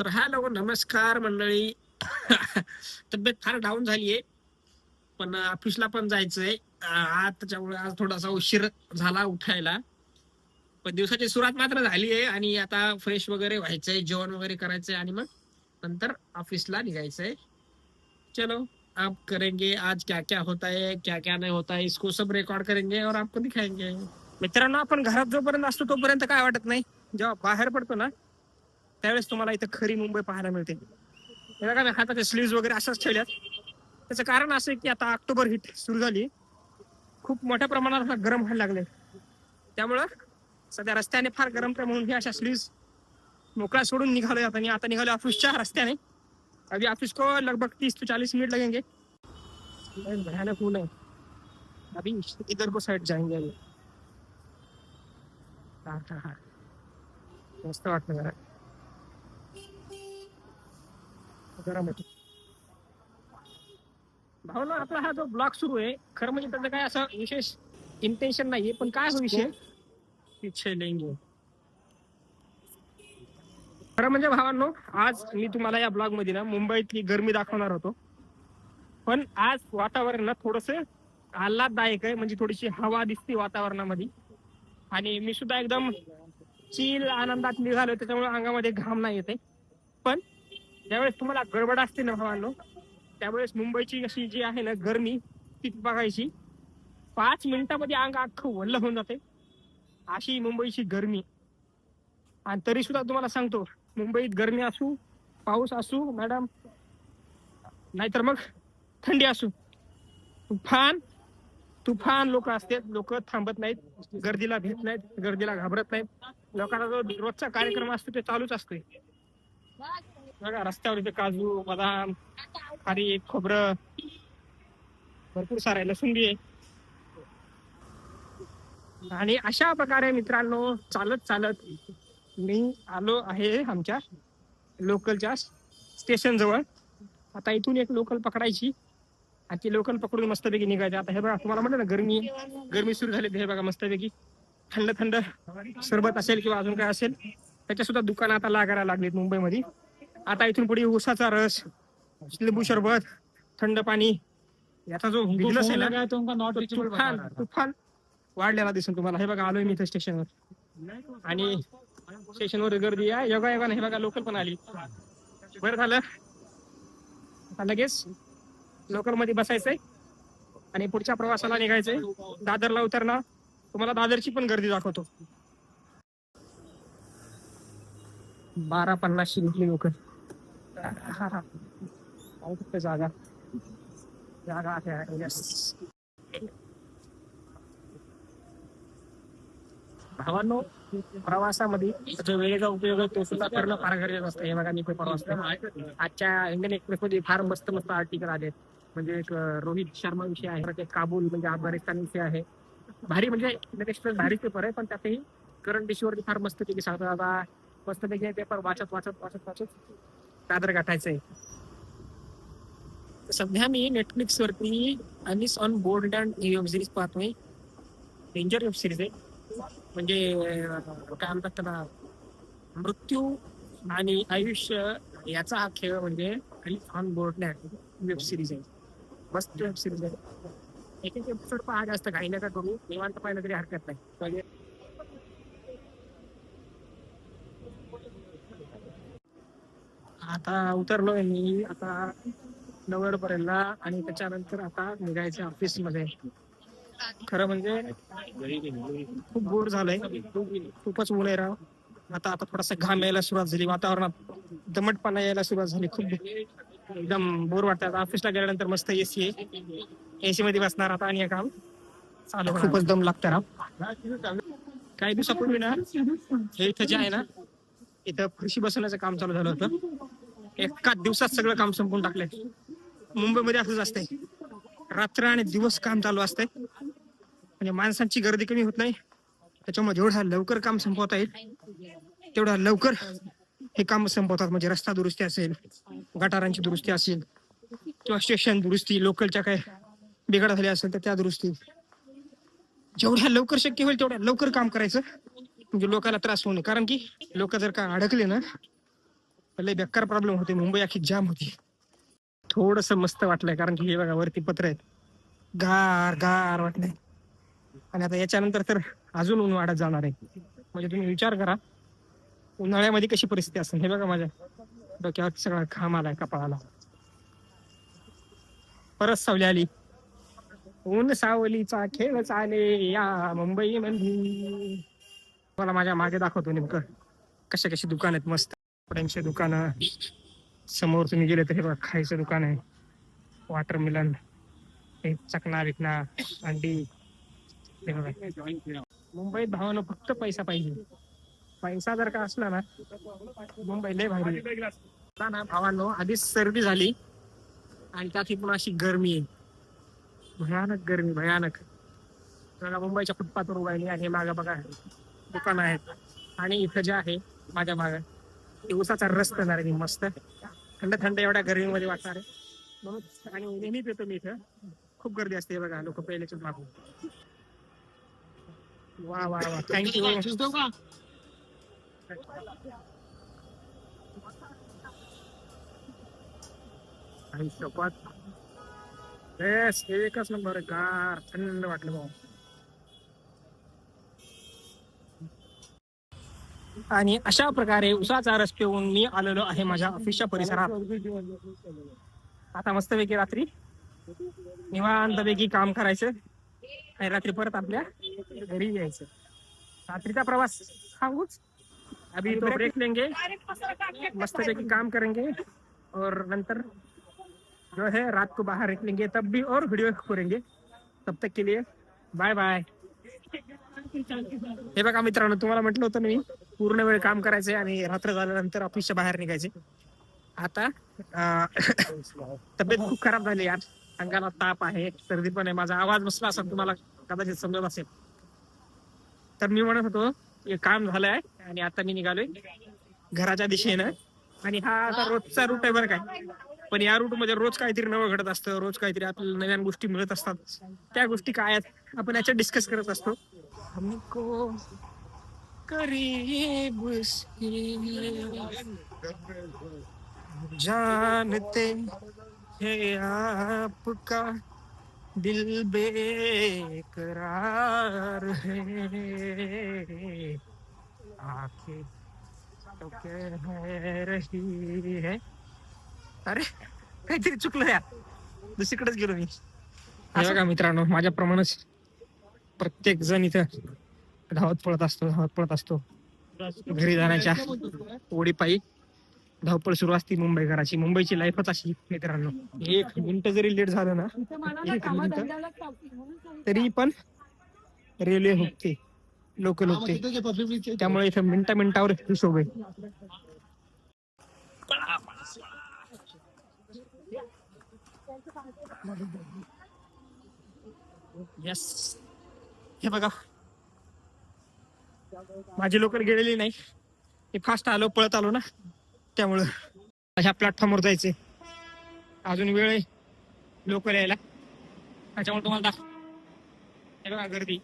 तर हॅलो हो, नमस्कार मंडळी. तब्येत फार डाऊन झालीये. पण ऑफिसला पण जायचंय. आज त्याच्यामुळे आज थोडासा उशीर झाला उठायला. पण दिवसाची सुरुवात मात्र झाली आहे आणि आता फ्रेश वगैरे व्हायचंय जेवण वगैरे करायचंय आणि मग नंतर ऑफिसला निघायचंय. चलो आप करेंगे. आज क्या क्या होता है क्या क्या नाही होता है इसको सब रेकॉर्ड करेंगे और आपको दिखाएंगे. मित्रांनो आपण घरात जोपर्यंत असतो तोपर्यंत काय वाटत नाही? जेव्हा बाहेर पडतो ना त्यावेळेस तुम्हाला इथं खरी मुंबई पाहायला मिळते. हे बघा मी हाताचे स्लीव्ह वगैरे असंच ठेवल्यात. त्याचं कारण असं की आता ऑक्टोबर हिट सुरू झाली. खूप मोठ्या प्रमाणात गरम व्हायला लागले त्यामुळं सध्या रस्त्याने फार गरम म्हणून हे अशा स्लीव्ह मोकळा सोडून निघालोय आता. आणि आता निघालो ऑफिसच्या रस्त्याने. अभी ऑफिस को लगभग तीस ते चालीस मिनट लगेंगे. भयानक हूँ अभी इधर को साइड जाएंगे अभी. हाँ हाँ हाँ. मस्त वाटतं जरा. घरामध्ये. भावना आपला हा जो ब्लॉग सुरू आहे खरं म्हणजे त्याचं काय असं विशेष इंटेन्शन नाहीये पण काय हो विषय इच्छे लेंगे. खरं म्हणजे भावांनो आज मी तुम्हाला या ब्लॉगमध्ये ना मुंबईतली गर्मी दाखवणार होतो. पण आज वातावरण ना थोडस आल्हाददायक आहे म्हणजे थोडीशी हवा दिसते वातावरणामध्ये. आणि मी सुद्धा एकदम चिल आनंदात निघालो त्याच्यामुळे अंगामध्ये घाम नाही येते पण ज्यावेळेस तुम्हाला गडबड असते ना भावांनो? त्यावेळेस मुंबईची अशी जी आहे ना गरमी ती बघायची. पाच मिनिटामध्ये अंग अख्खं वल्ल होऊन जाते. अशी मुंबईची गरमी. आणि तरी सुद्धा तुम्हाला सांगतो मुंबईत गरमी असू पाऊस असू मॅडम नाहीतर मग थंडी असू. तुफान तुफान लोक असतात लोक थांबत नाहीत गर्दीला भेट नाहीत गर्दीला घाबरत नाहीत. लोकांना जो रोजचा कार्यक्रम असतो ते चालूच असतोय. बघा रस्त्यावर इथे काजू बदाम खारीक खोबरं. भरपूर सारं आहे लसूण बी आहे. आणि अशा प्रकारे मित्रांनो चालत चालत मी आलो आहे आमच्या लोकलच्या स्टेशन जवळ आता इथून एक लोकल पकडायची आणि ती लोकल पकडून मस्तपैकी निघायचं. आता हे बघा तुम्हाला म्हटलं ना गरमी गरमी सुरू झाली हे बघा मस्तपैकी थंड थंड सरबत असेल किंवा अजून काय असेल त्याच्या सुद्धा दुकानं आता लागायला लागलीत मुंबईमध्ये. आता इथून पुढे उसाचा रस लिंबू सरबत थंड पाणी याचा जो बिझनेस आहे ना? तो तुफान तुफान वाढलेला दिसून तुम्हाला. हे बघा आलोय मी इथे स्टेशनवर आणि स्टेशनवर गर्दी आहे. योगा योगा हे बघा लोकल पण आली. बरं झालं? आता लगेच लोकलमध्ये बसायचंय. आणि पुढच्या प्रवासाला निघायचंय. दादरला उतरणार तुम्हाला दादरची पण गर्दी दाखवतो. बारा पन्नासची निघली लोकल फक्त जागा जागा भावांनो प्रवासामध्ये जो वेळेचा उपयोग आहे तो सुद्धा करणं फार गरजेचं असतं. हे बघा मी पेपर आजच्या इंडियन एक्सप्रेस मध्ये फार मस्त मस्त आर्टिकल आले म्हणजे एक रोहित शर्मा विषय आहे परत एक काबूल म्हणजे अफगाणिस्तान विषय आहे. भारी म्हणजे इंडियन एक्सप्रेस भारी पेपर आहे पण त्यातही करंट इश्यूवरती फार मस्त पैकी सांगतात. आता मस्त पैकी पेपर वाचत वाचत वाचत वाचत. दादर गाठायचंय. सध्या मी नेटफ्लिक्स वरती अनिस ऑन बोर्ड अँड ही वेब सिरीज पाहतोय. डेंजर वेब सिरीज आहे. म्हणजे काय म्हणतात त्याला? मृत्यू आणि आयुष्य याचा हा खेळ म्हणजे अलिफ ऑन बोर्ड वेब सिरीज आहे. मस्त वेब सिरीज आहे. एक एक एपिसोड पहा जास्त काही नका करू. निवांत पाहिलं तरी हरकत नाही. आता उतरलोय मी. आता नगर पर्यंत आणि त्याच्यानंतर आता निघायचं ऑफिसमध्ये खरं म्हणजे खूप बोर झालंय. खूपच ऊन आहे राव. आता आता थोडासा घाम यायला सुरुवात झाली. वातावरणात दमटपणा यायला सुरुवात झाली. खूप एकदम बोर वाटतात ऑफिसला गेल्यानंतर मस्त एसी आहे. एसी मध्ये बसणार आता आणि हे काम चालू खूपच दम लागतं राव. काही दिवसापूर्वी ना हे इथं जे आहे ना इथं फरशी बसवण्याचं काम चालू झालं होतं. एका दिवसात सगळं काम संपून टाकलंय. मुंबईमध्ये असंच असतंय. रात्र आणि दिवस काम चालू असतंय. म्हणजे माणसांची गर्दी कमी होत नाही. त्याच्यामुळे जेवढा लवकर काम संपवता येईल तेवढा लवकर हे काम संपवतात. म्हणजे रस्ता दुरुस्ती असेल गटारांची दुरुस्ती असेल किंवा स्टेशन दुरुस्ती लोकलच्या काय बिघाड झाल्या असेल तर त्या दुरुस्ती. जेवढ्या लवकर शक्य होईल तेवढ्या लवकर काम करायचं. म्हणजे लोकांना त्रास होऊ नये. कारण की लोक जर का अडकले ना लय बेकार प्रॉब्लेम होते. मुंबई अख्खी जाम होती. थोडस मस्त वाटलंय कारण की हे बघा वरती पत्र आहेत. गार गार वाटलंय. आणि आता याच्यानंतर तर अजून ऊन वाढत जाणार आहे. म्हणजे तुम्ही विचार करा उन्हाळ्यामध्ये कशी परिस्थिती असेल? हे बघा माझ्या डोक्यावर सगळा घाम आलाय कपाळाला. परत सावली आली. ऊन सावलीचा खेळ चाले या मुंबई मध्ये मला माझ्या मागे दाखवतो नेमकं कशा कशी दुकान आहेत मस्त. कपड्यांचे दुकान समोर तुम्ही गेले तर हे बघा खायचं दुकान आहे. वॉटरमेलन हे चकना विकना अंडी. हे बघा. मुंबईत भावानं फक्त पैसा पाहिजे. पैसा जर का असला ना मुंबई लय भारी ना भावांनो आधीच सर्दी झाली आणि त्यात ही पुन्हा अशी गरमी आहे. भयानक गरमी भयानक. बघा मुंबईच्या फुटपाथवर उभारली आणि मागं बघा. दुकानं आहेत. आणि इथं जे आहे माझ्या मागं. ते उसाचा रस करणार आहे मी मस्त. थंड थंड एवढ्या गरमीमध्ये वाटणार आहे. म्हणून आणि नेहमीच येतो मी इथं. खूप गर्दी असते बघा लोक पहिल्याच्या मागून वा वा वा. थँक्यू आणि शपथ. बेस एकच नंबर आहे. गार थंड वाटलं भाऊ. आणि अशा प्रकारे उसाचा रस पिऊन मी आलेलो आहे माझ्या ऑफिसच्या परिसरात. आता मस्तपैकी रात्री निवांतपैकी काम करायचं आणि रात्री परत आपल्या घरी यायचं. रात्रीचा प्रवास सांगूच अभी तो ब्रेक लेंगे. मस्तपैकी काम करेंगे और नंतर जो है रात को बाहर निकलेंगे तब भी और वीडियो करेंगे. तब तक के लिए बाय बाय हे बघा मित्रांनो तुम्हाला म्हटलं होतं मी? पूर्ण वेळ काम करायचे आणि रात्र झाल्यानंतर ऑफिसच्या बाहेर निघायचे. आता तब्येत खूप खराब झाली यार. अंगाला ताप आहे सर्दी पण आहे. माझा आवाज बसला असेल तुम्हाला कदाचित समजत असेल. तर मी म्हणत होतो काम झालंय आणि आता मी निघालोय घराच्या दिशेनं. आणि हा आता रोजचा रूट आहे बरं काय पण या रूटमध्ये रोज काहीतरी नवं घडत असतं. रोज काहीतरी आपल्याला नव्यान गोष्टी मिळत असतात. त्या गोष्टी काय आहेत? आपण याच्यात डिस्कस करत असतो. हमको करीब जानते हैं आपका दिल बेकरार है। आंखें तो कह रही है। अरे काहीतरी चुकलं या। दुसरीकडेच गेलो मी. हे बघा मित्रांनो माझ्याप्रमाणेच प्रत्येक जण इथं धावत पळत असतो धावत पळत असतो. घरी जाण्याच्या ओढीपायी धावपळ सुरू असते मुंबईकराची मुंबईची लाईफच अशी मित्रांनो. एक मिनिट जरी लेट झालं ना एक मिनिट तरी पण रेल्वे हुकते लोक हुकते त्यामुळे इथं मिनिटा मिनिटावर हिशोब आहे यस हे बघा. माझी लोकल गेलेली नाही. ते फास्ट आलो पळत आलो ना. त्यामुळं ह्या प्लॅटफॉर्मवर जायचे अजून वेळ आहे लोकल यायला. त्याच्यामुळे तुम्हाला दाखव हे बघा गर्दी.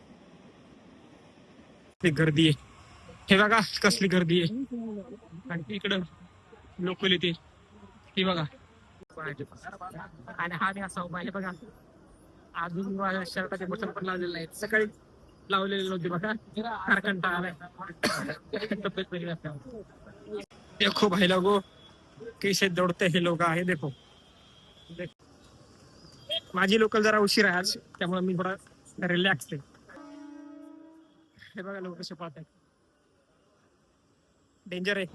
ते गर्दी आहे. हे बघा कसली गर्दी आहे. आणि इकडं लोकल येते. ती बघा. आणि हा मी असा उभा आहे. बघा. अजून माझ्या शर्टाचे बटन पण लावलेलं आहेत सकाळी देखो भाई लोगो, कैसे दौड़ते हे लोक आहे देखो. माझी लोकल जरा उशीर आज, त्यामुळे मी थोडा रिलॅक्स आहे. हे बघा लोक कसे पाहत डेंजर आहे.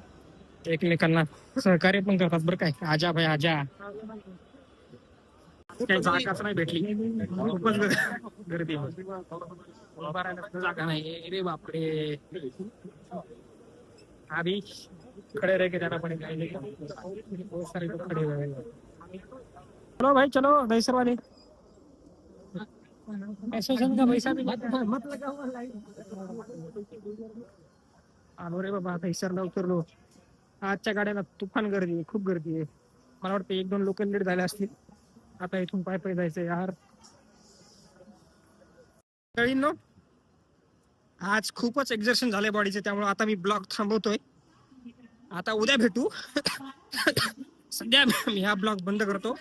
एकमेकांना सहकार्य पण करतात बरं काय. आजा भाई, आजा. काही जागाच नाही भेटली. खूपच गर्दी उभा राहायला जागा नाही. रे बापरे. आधी खड़े रे त्याला पण पड़ेगा सारे खड़े चलो भाई चलो दहीसर वाले एसोसिएशन का पैसा भी मत मत लगाओ आलो रे बाबा दहीसरला उतरलो. आजच्या गाड्याला तुफान गर्दी आहे खूप गर्दी आहे. मला वाटतं एक दोन लोक लेट झाले असतील. आता इथून पाय पाय जायचं यार. नो आज खूपच एक्झर्शन झाले बॉडीचे त्यामुळे आता मी ब्लॉग थांबवतोय. आता उद्या भेटू. सध्या मी हा ब्लॉग बंद करतो.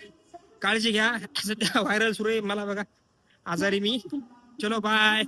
काळजी घ्या. सध्या व्हायरल सुरू आहे. मला बघा. आजारी मी. चलो बाय